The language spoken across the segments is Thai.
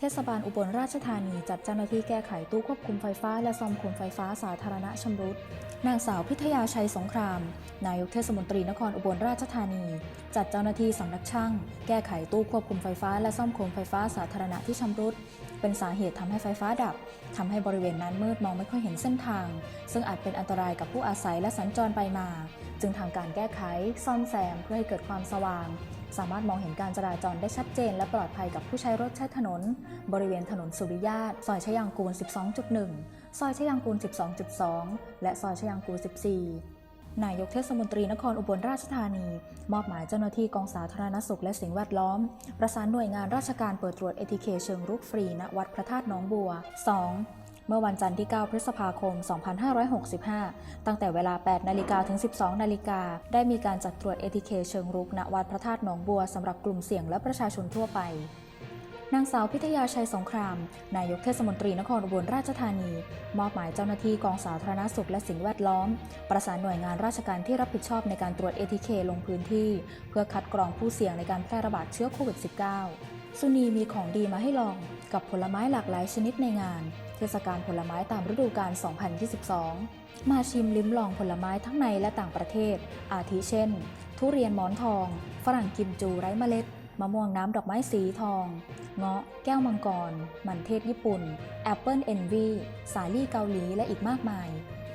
เทศบาลอุบลราชธานีจัดเจ้าหน้าที่แก้ไขตู้ควบคุมไฟฟ้า และซ่อมโคมไฟฟ้าสาธารณะชำรุด นางสาวพิทยาชัยสงคราม นายกเทศมนตรีนครอุบลราชธานี จัดเจ้าหน้าที่สำนักช่าง แก้ไขตู้ควบคุมไฟฟ้า และซ่อมโคมไฟฟ้าสาธารณะที่ชำรุด เป็นสาเหตุทำให้ไฟฟ้าดับทำให้บริเวณนั้นมืดมองไม่ค่อยเห็นเส้นทาง ซึ่งอาจเป็นอันตรายกับผู้อาศัยและสัญจรไปมา จึงทำการแก้ไขซ่อมแซมเพื่อให้เกิดความสว่าง สามารถมองเห็นการจราจรได้ชัดเจน และปลอดภัยกับผู้ใช้รถใช้ถนน บริเวณถนนสุริยาตซอยชยางกูล 12.1 ซอยชยางกูล 12.2 และซอยชยางกูล 14นายกเทศมนตรีนครอุบลราชธานี มอบหมายเจ้าหน้าที่กองสาธารณสุขและสิ่งแวดล้อม ประสานหน่วยงานราชการเปิดตรวจเอทีเคเชิงรุกฟรีณวัดพระธาตุน้องบัว 2. เมื่อวันจันทร์ที่ 9 พฤษภาคม 2565 ตั้งแต่เวลา 8 นาฬิกาถึง 12 นาฬิกา ได้มีการจัดตรวจ ATK เคเชิงรุกณวัดพระธาตุหนองบัวสำหรับกลุ่มเสี่ยงและประชาชนทั่วไปนางสาวพิทยาชัยสงคราม นายกเทศมนตรีนครอุบลราชธานี มอบหมายเจ้าหน้าที่กองสาธารณสุขและสิ่งแวดล้อม ประสานหน่วยงานราชการที่รับผิดชอบในการตรวจ ATK ลงพื้นที่ เพื่อคัดกรองผู้เสี่ยงในการแพร่ระบาดเชื้อโควิด -19 สุนีมีของดีมาให้ลองกับผลไม้หลากหลายชนิดในงาน เทศกาลผลไม้ตามฤดูกาล 2022 มาชิมลิ้มลองผลไม้ทั้งในและต่างประเทศ อาทิเช่น ทุเรียนหมอนทอง ฝรั่งกิมจูไร้เมล็ด มะม่วงน้ำดอกไม้สีทอง เงาะ แก้วมังกร มันเทศญี่ปุ่น แอปเปิลเอนวี สาลี่เกาหลี และอีกมากมาย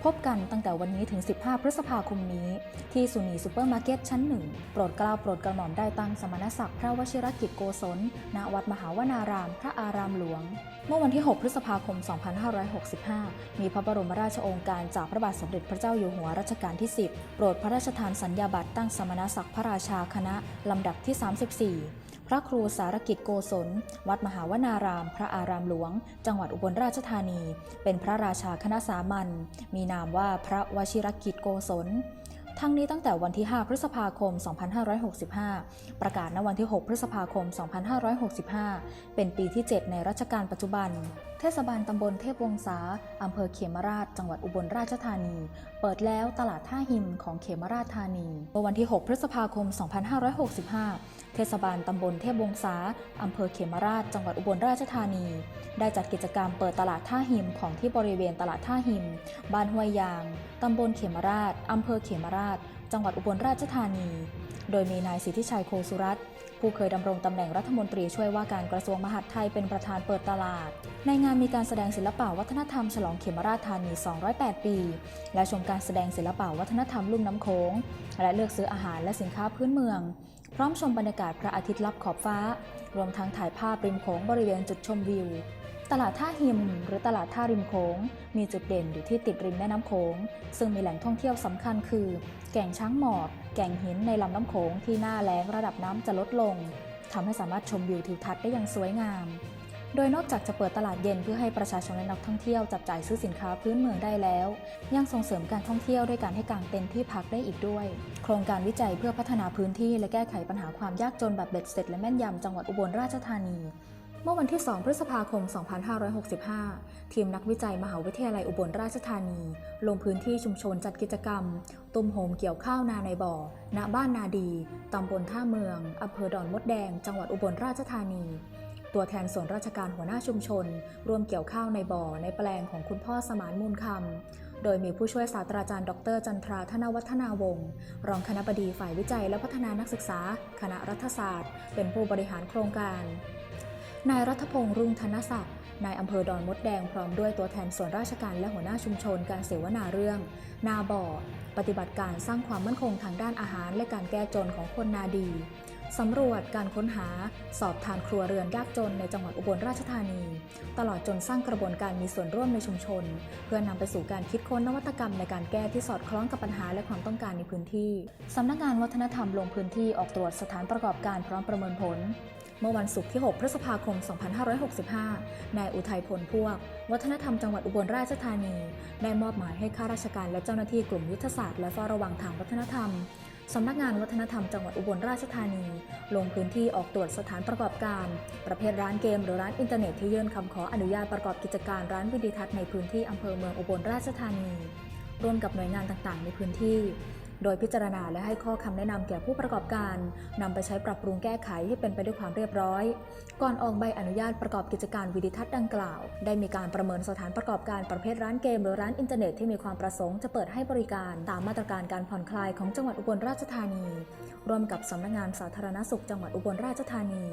พบกันตั้งแต่วันนี้ถึง 15 พฤษภาคมนี้ ที่สุนีซูเปอร์มาร์เก็ตชั้นหนึ่งโปรดเกล้าโปรดกระหม่อมได้ตั้งสมณศักดิ์พระวชิรกิจโกศล ณ วัดมหาวนาราม พระอารามหลวง เมื่อวันที่ 6 พฤษภาคม 2565 มีพระบรมราชโองการจากพระบาทสมเด็จพระเจ้าอยู่หัวรัชกาลที่ 10 โปรดพระราชทานสัญญาบัตรตั้งสมณศักดิ์พระราชาคณะลำดับที่ 34พระครูสารกิจโกศล วัดมหาวนาราม พระอารามหลวง จังหวัดอุบลราชธานี เป็นพระราชาคณะสามัญ มีนามว่าพระวชิรกิจโกศล ทั้งนี้ตั้งแต่วันที่ 5 พฤษภาคม 2565 ประกาศณวันที่ 6 พฤษภาคม 2565 เป็นปีที่ 7 ในรัชกาลปัจจุบัน เทศบาลตำบลเทพวงศาอำเภอเขมราช จังหวัดอุบลราชธานี เปิดแล้วตลาดท่าหิมของเขมราชธานีเมื่อวันที่ 6 พฤษภาคม 2565 เทศบาลตำบลเทพวงศาอำเภอเขมราช จังหวัดอุบลราชธานี ได้จัดกิจกรรมเปิดตลาดท่าหิมของที่บริเวณตลาดท่าหิมบ้านห้วยยาง ตำบลเขมราชอำเภอเขมราช จังหวัดอุบลราชธานี โดยมีนายสิทธิชัยโคสุรัตน์ ผู้เคยดำรงตำแหน่งรัฐมนตรีช่วยว่าการกระทรวงมหาดไทยเป็นประธานเปิดตลาด ในงานมีการแสดงศิลปะวัฒนธรรมฉลองเขมราชธานี 208 ปี และชมการแสดงศิลปะวัฒนธรรมลุ่มน้ำโขงและเลือกซื้ออาหารและสินค้าพื้นเมือง พร้อมชมบรรยากาศพระอาทิตย์ลับขอบฟ้า รวมทั้งถ่ายภาพริมโขงบริเวณจุดชมวิว ตลาดท่าหิม หรือตลาดท่าริมโขงมีจุดเด่นอยู่ที่ติดริมแม่น้ำโขงซึ่งมีแหล่งท่องเที่ยวสำคัญคือ แก่งช้างหมอบแก่งหินในลำน้ำโขงที่หน้าแล้งระดับน้ำจะลดลงทำให้สามารถชมวิวทิวทัศน์ได้อย่างสวยงาม โดยนอกจากจะเปิดตลาดเย็นเพื่อให้ประชาชนและนักท่องเที่ยวจับจ่ายซื้อสินค้าพื้นเมืองได้แล้ว ยังส่งเสริมการท่องเที่ยวด้วยการให้กางเต็นท์ที่พักได้อีกด้วย โครงการวิจัยเพื่อพัฒนาพื้นที่และแก้ไขปัญหาความยากจนแบบเบ็ดเสร็จและแม่นยำจังหวัดอุบลราชธานี เมื่อวันที่ 2 พฤษภาคม 2565 ทีมนักวิจัยมหาวิทยาลัยอุบลราชธานี ลงพื้นที่ชุมชนจัดกิจกรรม ตุ้มโฮมเกี่ยวข้าวนาในบ่อ ณ บ้านนาดี ตำบลท่าเมือง อำเภอดอนมดแดง จังหวัดอุบลราชธานี ตัวแทนส่วนราชการหัวหน้าชุมชน ร่วมเกี่ยวข้าวในบ่อในแปลงของคุณพ่อสมานมูลคำ โดยมีผู้ช่วยศาสตราจารย์ ดร จันทราธนวัฒนาวงศ์รองคณบดีฝ่ายวิจัยและพัฒนานักศึกษา คณะรัฐศาสตร์ เป็นผู้บริหารโครงการ นายรัฐพงษ์รุ่งธนศักดิ์นายอำเภอดอนมดแดงพร้อมด้วยตัวแทนส่วนราชการและหัวหน้าชุมชนการเสวนาเรื่อง นาบ่อ ปฏิบัติการสร้างความมั่นคงทางด้านอาหารและการแก้จนของคนนาดีสำรวจการค้นหา สอบทานครัวเรือนยากจนในจังหวัดอุบลราชธานี ตลอดจนสร้างกระบวนการมีส่วนร่วมในชุมชน เพื่อนำไปสู่การคิดค้นนวัตกรรมในการแก้ที่สอดคล้องกับปัญหาและความต้องการในพื้นที่สำนักงานวัฒนธรรมลงพื้นที่ออกตรวจสถานประกอบการพร้อมประเมินผล เมื่อวันศุกร์ที่ 6 พฤษภาคม 2565 นายอุทัยพลพวก วัฒนธรรมจังหวัดอุบลราชธานี ได้มอบหมายให้ข้าราชการและเจ้าหน้าที่กลุ่มยุทธศาสตร์และเฝ้าระวังทางวัฒนธรรมสำนักงานวัฒนธรรมจังหวัดอุบลราชธานี ลงพื้นที่ออกตรวจสถานประกอบการ ประเภทร้านเกมหรือร้านอินเทอร์เน็ตที่ยื่นคำขออนุญาตประกอบกิจการร้านวิดีทัศน์ในพื้นที่อำเภอเมืองอุบลราชธานี ร่วมกับหน่วยงานต่างๆ ในพื้นที่ โดยพิจารณาและให้ข้อคำแนะนำแก่ผู้ประกอบการนำไปใช้ปรับปรุงแก้ไขให้เป็นไปด้วยความเรียบร้อย ก่อนออกใบอนุญาตประกอบกิจการวิดิทัศน์ดังกล่าว ได้มีการประเมินสถานประกอบการประเภทร้านเกม หรือร้านอินเทอร์เน็ตที่มีความประสงค์จะเปิดให้บริการตามมาตรการการผ่อนคลายของจังหวัดอุบลราชธานี ร่วมกับสำนักงานสาธารณสุขจังหวัดอุบลราชธานี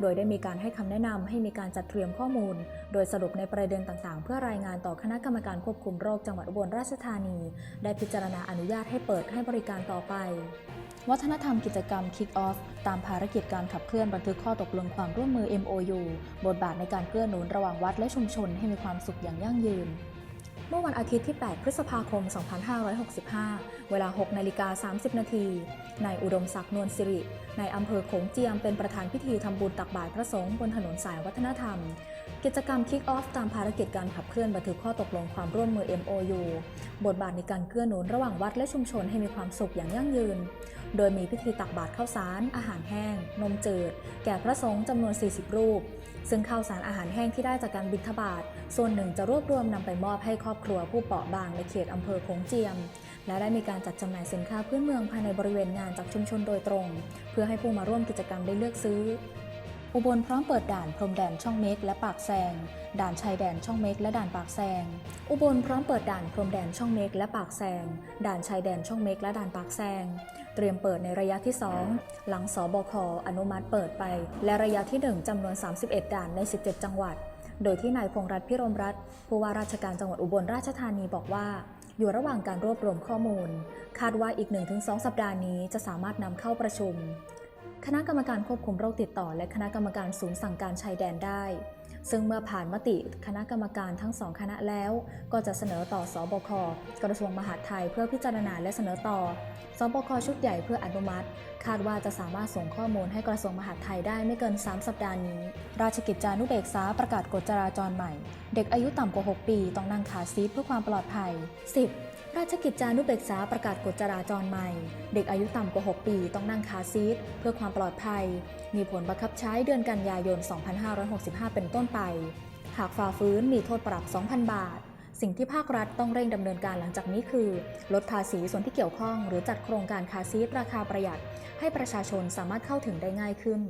โดยได้มีการให้คำแนะนำให้มีการจัดเตรียมข้อมูล โดยสรุปในประเด็นต่างๆ เพื่อรายงานต่อคณะกรรมการควบคุมโรคจังหวัดอุบลราชธานี ได้พิจารณาอนุญาตให้เปิดให้บริการต่อไป วัฒนธรรมกิจกรรม Kick Off ตามภารกิจการขับเคลื่อนบันทึกข้อตกลงความร่วมมือ MOU บทบาทในการเกื้อหนุนระหว่างวัดและชุมชนให้มีความสุขอย่างยั่งยืน เมื่อวันอาทิตย์ที่ 8 พฤษภาคม 2565 เวลา 6 นาฬิกา 30 นาที นายอุดมศักดิ์นวลสิริ นายอำเภอโขงเจียมเป็นประธานพิธีทำบุญตักบาตรพระสงฆ์บนถนนสายวัฒนธรรม กิจกรรม Kick Off ตามภารกิจการขับเคลื่อนบันทึกข้อตกลงความร่วมมือ MOU บทบาทในการเกื้อหนุนระหว่างวัดและชุมชนให้มีความสุขอย่างยั่งยืน โดยมีพิธีตักบาตรข้าวสาร อาหารแห้ง นมจืด แก่พระสงฆ์จำนวน 40 รูป ซึ่งข้าวสารอาหารแห้งที่ได้จากการบิณฑบาตส่วนหนึ่งจะรวบรวมนำไปมอบให้ครอบครัวผู้เปราะบางในเขตอำเภอโขงเจียม และได้มีการจัดจำหน่ายสินค้าพื้นเมืองภายในบริเวณงานจากชุมชนโดยตรง เพื่อให้ผู้มาร่วมกิจกรรมได้เลือกซื้อ อุบลพร้อมเปิดด่านพรมแดนช่องเมกและปากแซง ด่านชายแดนช่องเมกและด่านปากแซง อุบลพร้อมเปิดด่านพรมแดนช่องเมกและปากแซง ด่านชายแดนช่องเมกและด่านปากแซง เตรียมเปิดในระยะที่ 2 หลังสบคอนุมัติเปิดไป และระยะที่ 1จำนวน 31 ด่านใน 17 จังหวัด โดยที่นายพงษ์รัตน์พิรมรัตน์ผู้ว่าราชการจังหวัดอุบลราชธานีบอกว่า อยู่ระหว่างการรวบรวมข้อมูล คาดว่าอีก 1-2 สัปดาห์นี้จะสามารถนำเข้าประชุม คณะกรรมการควบคุมโรคติดต่อ และคณะกรรมการศูนย์สั่งการชายแดนได้ ซึ่งเมื่อผ่านมติคณะกรรมการทั้งสองคณะแล้ว ก็จะเสนอต่อสอบค กระทรวงมหาดไทยเพื่อพิจารณาและเสนอต่อสบคชุดใหญ่เพื่ออนุมัติ คาดว่าจะสามารถส่งข้อมูลให้กระทรวงมหาดไทยได้ไม่เกิน 3 สัปดาห์นี้ ราชกิจจานุเบกษาประกาศกฎจราจรใหม่ เด็กอายุต่ำกว่า 6 ปีต้องนั่งขาซีทเพื่อความปลอดภัย 10. ราชกิจจานุเบกษาประกาศกฎจราจรใหม่ เด็กอายุต่ำกว่า 6 ปีต้องนั่งคาซีทเพื่อความปลอดภัย มีผลบังคับใช้เดือนกันยายน 2565 เป็นต้นไป หากฝ่าฟื้นมีโทษปรับ 2,000 บาท สิ่งที่ภาครัฐต้องเร่งดำเนินการหลังจากนี้คือ ลดภาษีส่วนที่เกี่ยวข้อง หรือจัดโครงการคาซีราคาประหยัด ให้ประชาชนสามารถเข้าถึงได้ง่ายขึ้น